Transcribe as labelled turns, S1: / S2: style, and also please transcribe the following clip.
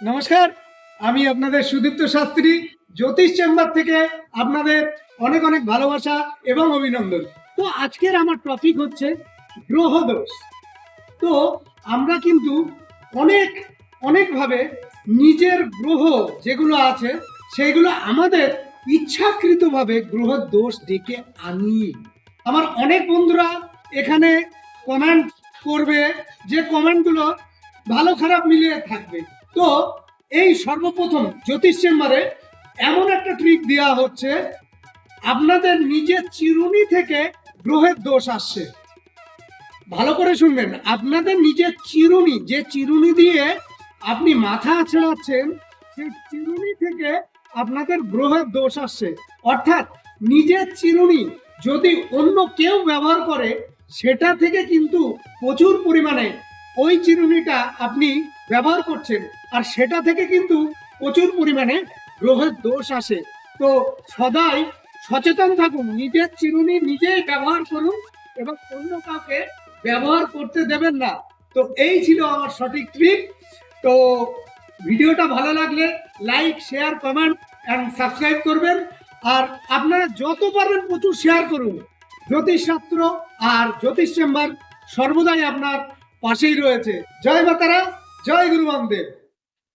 S1: নমস্কার, আমি আপনাদের সুদীপ্ত শাস্ত্রী, জ্যোতিষ চেম্বার থেকে আপনাদের অনেক অনেক ভালোবাসা এবং অভিনন্দন। তো আজকের আমার টপিক হচ্ছে গ্রহ দোষ তো আমরা কিন্তু অনেক, অনেকভাবে নিজের গ্রহ যেগুলো আছে সেগুলো আমাদের ইচ্ছাকৃতভাবে গ্রহ দোষ ডেকে আনি। আমার অনেক বন্ধুরা এখানে কমেন্ট করবে যে কমেন্টগুলো ভালো খারাপ মিলিয়ে থাকবে। তো এই সর্বপ্রথম জ্যোতিষ চেম্বারে এমন একটা ট্রিক দেওয়া হচ্ছে, আপনাদের নিজের চিরুনি থেকে গ্রহের দোষ আসছে। ভালো করে শুনবেন, আপনাদের নিজের চিরুনি, যে চিরুনি দিয়ে আপনি মাথা আছড়াচ্ছেন সেই চিরুনি থেকে আপনাদের গ্রহের দোষ আসছে। অর্থাৎ নিজের চিরুনি যদি অন্য কেউ ব্যবহার করে, সেটা থেকে কিন্তু প্রচুর পরিমাণে ওই চিরুনিটা আপনি ব্যবহার করছেন। আর সেটা থেকে কিন্তু প্রচুর পরিমাণে গ্রহের দোষ আসে। তো সদাই সচেতন থাকুন, নিজের চিরুনি নিজেই ব্যবহার করুন এবং অন্য কাউকে ব্যবহার করতে দেবেন না। তো এই ছিল আমার সঠিক ট্রিপ তো ভিডিওটা ভালো লাগলে like share comment and subscribe করবেন। আর আপনারা যত পারবেন প্রচুর শেয়ার করুন। জ্যোতিষশাস্ত্র আর জ্যোতিষ চেম্বার সর্বদাই আপনার পাশেই রয়েছে। জয় মাতারা, জয় গুরু বামদেব